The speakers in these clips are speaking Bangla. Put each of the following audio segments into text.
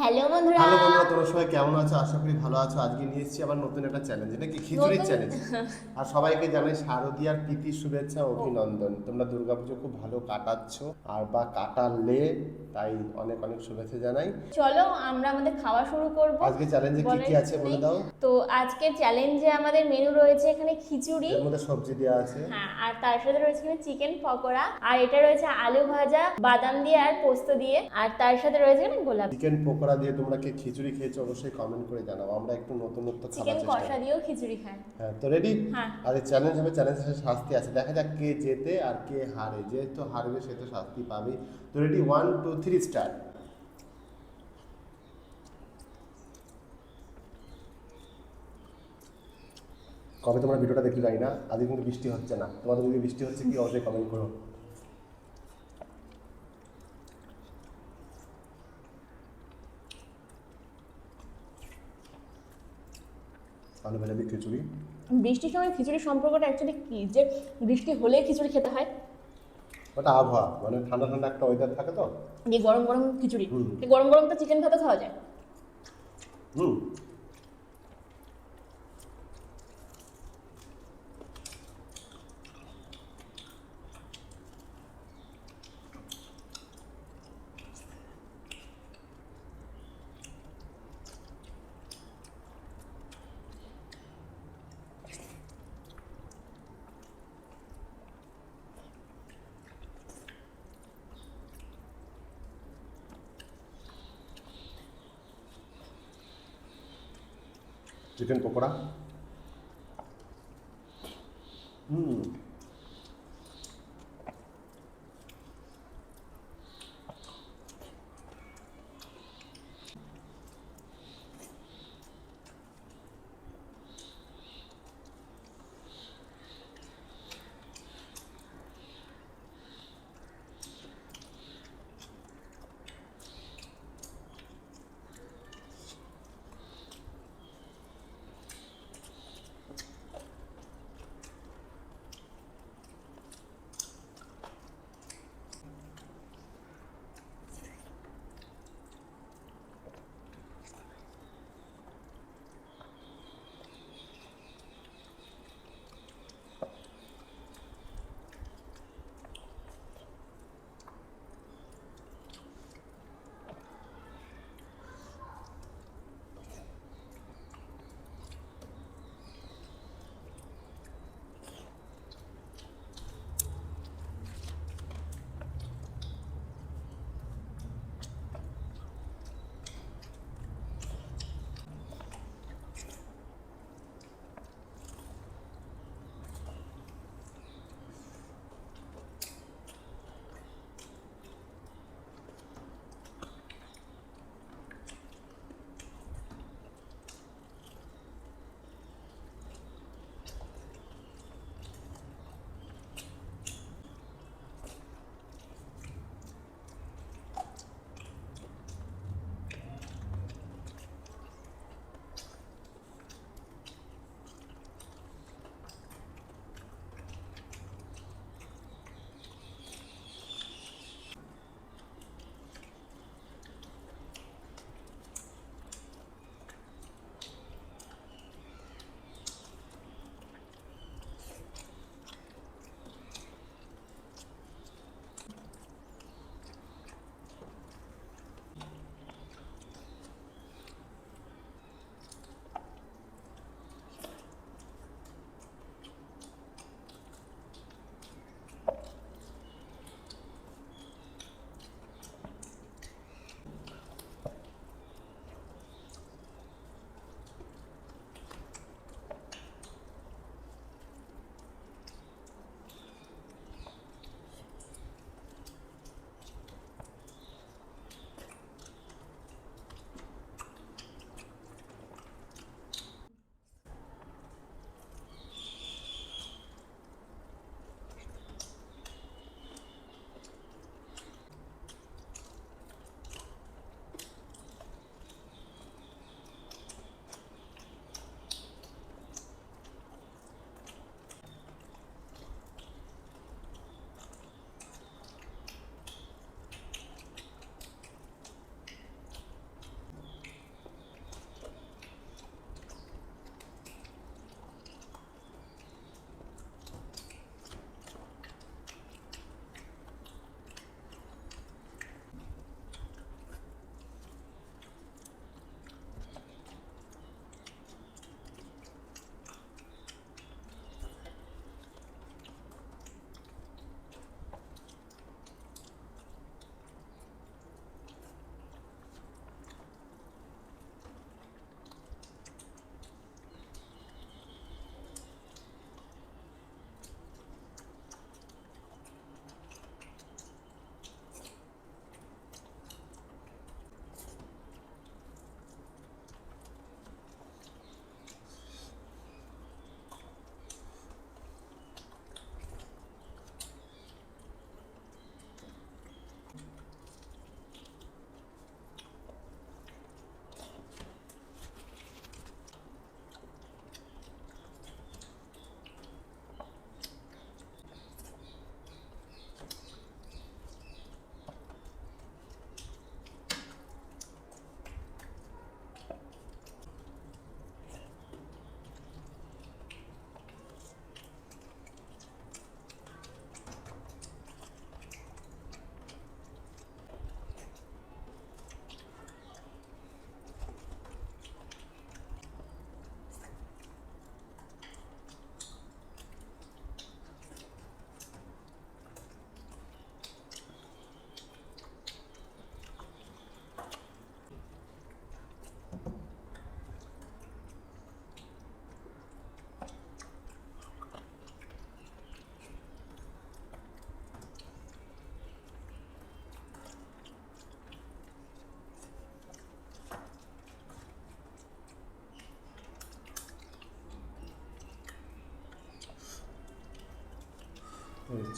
হ্যালো বন্ধুরা। হ্যালো বন্ধুরা তোমরা সবাই কেমন আছো? আশা করি ভালো আছো। আজকে নিয়ে এসেছি আবার নতুন একটা চ্যালেঞ্জ নাকি খিচুড়ির চ্যালেঞ্জ আর সবাইকে জানাই শারদীয়ার প্রীতি শুভেচ্ছা অভিনন্দন। তোমরা দুর্গাপুজো খুব ভালো কাটাচ্ছ আর বা কাটালে তাই অনেক অনেক শুভেচ্ছা জানাই। চলো আমরা আমাদের খাওয়া শুরু করব। আজকে চ্যালেঞ্জে কি কি আছে বলে। দাও। তো আজকে চ্যালেঞ্জে আমাদের মেনু রয়েছে এখানে খিচুড়ি। এর মধ্যে সবজি দেওয়া আছে। হ্যাঁ আর তার সাথে রয়েছে এখানে চিকেন পকোড়া। আর এটা রয়েছে আলু ভাজা বাদাম দিয়ে আর পোস্ত দিয়ে। আর তার সাথে রয়েছে গোলাপ। চিকেন পকোড়া দিয়ে তোমরা কে খিচুড়ি খেয়েছো অবশ্যই কমেন্ট করে জানাও। আমরা একটু নতুনত্ব খাবার চিকেন কষা দিয়েও খিচুড়ি খায় হ্যাঁ তো রেডি হ্যাঁ। আর এই চ্যালেঞ্জ হবে চ্যালেঞ্জের সাথে শাস্তি আছে। দেখা যাক কে জেতে আর কে হারে। যে তো হারবে সে তো শাস্তি পাবে তো ready one two three start কবে তোমরা ভিডিওটা দেখতে জানি না। আজকে কিন্তু বৃষ্টি হচ্ছে না। তোমাদের যদি বৃষ্টি হচ্ছে কি অবশ্যই কমেন্ট করো। আলু ভাজা দিয়ে খিচুড়ি? বৃষ্টির সময় খিচুড়ির সম্পর্কটা অ্যাকচুয়ালি কী? যে বৃষ্টি হলে খিচুড়ি খেতে হয়। ওটা আবহাওয়া মানে ঠান্ডা ঠান্ডা একটা ওয়েদার থাকে তো? যে গরম গরম খিচুড়ি। গরম গরম তো চিকেন ভাতও খাওয়া যায়। হুম। চিকেন পকোড়া হুম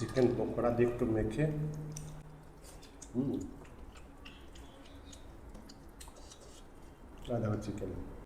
চিকেন পকোড়া দিয়ে একটু মেখে। হুম। আর দেখো চিকেন।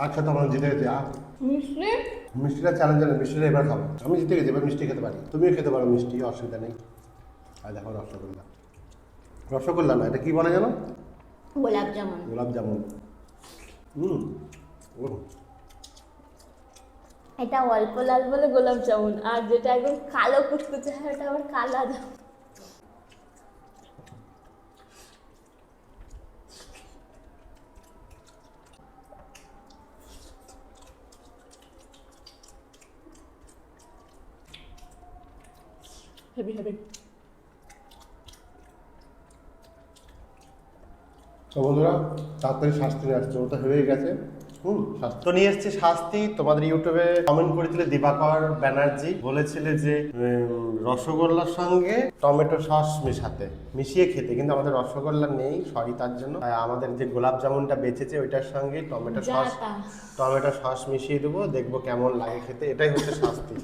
আর খেতে আমার জিতে গেছে মিষ্টি? মিষ্টিটা চ্যালেঞ্জ নেই মিষ্টিটা এবার খাব। আমি জিতে গেছি এবার মিষ্টি খেতে পারি। তুমিও খেতে পারো মিষ্টি অসুবিধা নেই। আর দেখো রসগোল্লা। রসগোল্লা না এটা কি বলে জানো? গোলাপ জামুন। গোলাপ জামুন। হুম ও এটা অল্প লাল বলে গোলাপ জামুন আর যেটা একদম কালো কুচকুচে হয় ওটা আবার কালা জামুন। হেভি হেভি তো বন্ধুরা তাড়াতাড়ি শাস্তি আসছে ওটা হয়ে গেছে। হুম তো নিয়ে এসেছি শাস্তি। তোমাদের ইউটিউবে কমেন্ট করেছিলে দিবাকর ব্যানার্জি। বলেছিলে যে রসগোল্লার সঙ্গে টমেটো সস মেশাতে মিশিয়ে খেতে। কিন্তু আমাদের রসগোল্লা নেই সরি তার জন্য। আমাদের যে গোলাপ জামুনটা বেঁচেছে ওইটার সঙ্গে টমেটো সস টমেটো সস মিশিয়ে দেবো দেখব কেমন লাগে খেতে। এটাই হচ্ছে শাস্তি।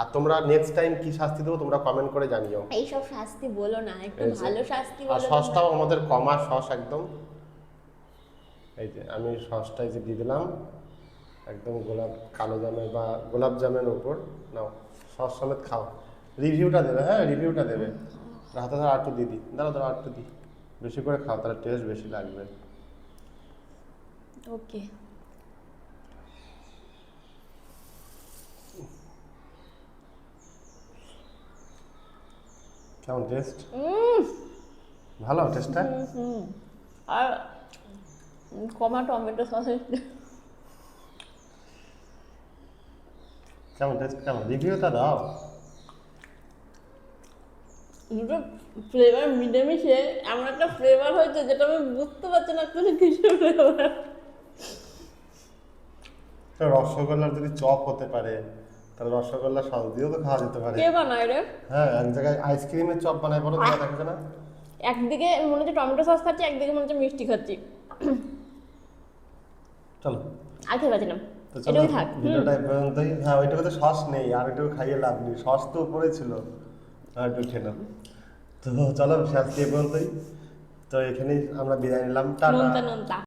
আর তোমরা নেক্সট টাইম কি শাস্তি দেবো তোমরা কমেন্ট করে জানিও। এইসব শাস্তি বলো না একটু ভালো শাস্তি আর সসটাও আমাদের কমা সস একদম। এই যে আমি সসটা এই যে দিয়ে দিলাম একদম গোলাপ কালো জামের বা গোলাপ জামের ওপর। নাও সস সমেত খাও। রিভিউটা দেবে হ্যাঁ রিভিউটা দেবে। হাতে ধরে আটটু দিয়ে দিই। দাঁড়া ধরো আটটু দিই। বেশি করে খাও তাহলে টেস্ট বেশি লাগবে। ওকে কেমন টেস্ট ভালো টেস্টটা আর কমা টমেটো সস কেমন টেস্ট কেমন? রিভিউটা দাও। দুটো ফ্লেভার মিলেমিশে এমন একটা ফ্লেভার হয়েছে যেটা আমি বুঝতে পারছি না আসলে কিসের ফ্লেভার তো রসগোল্লার যদি চপ হতে পারে তাহলে রসগোল্লা সস দিয়েও তো খাওয়া যেতে পারে। কে বানায় রে? হ্যাঁ এক জায়গায় আইসক্রিমের চপ বানায় বলো দেখো না? একদিকে মনে হচ্ছে টমেটো সস খাচ্ছি একদিকে মনে হচ্ছে মিষ্টি খাচ্ছি। চলো। আর খেতে পাচ্ছি না এটাই থাক ভিডিওটা পর্যন্তই। হ্যাঁ তো সস নেই আর ওইটুকু খাইয়ে লাভ নেই। সস তো উপরে ছিল আর একটু খেয়ে নাও। তো চলো আজকে পর্যন্তই। তো এখানেই আমরা বিদায় নিলাম। টাটা।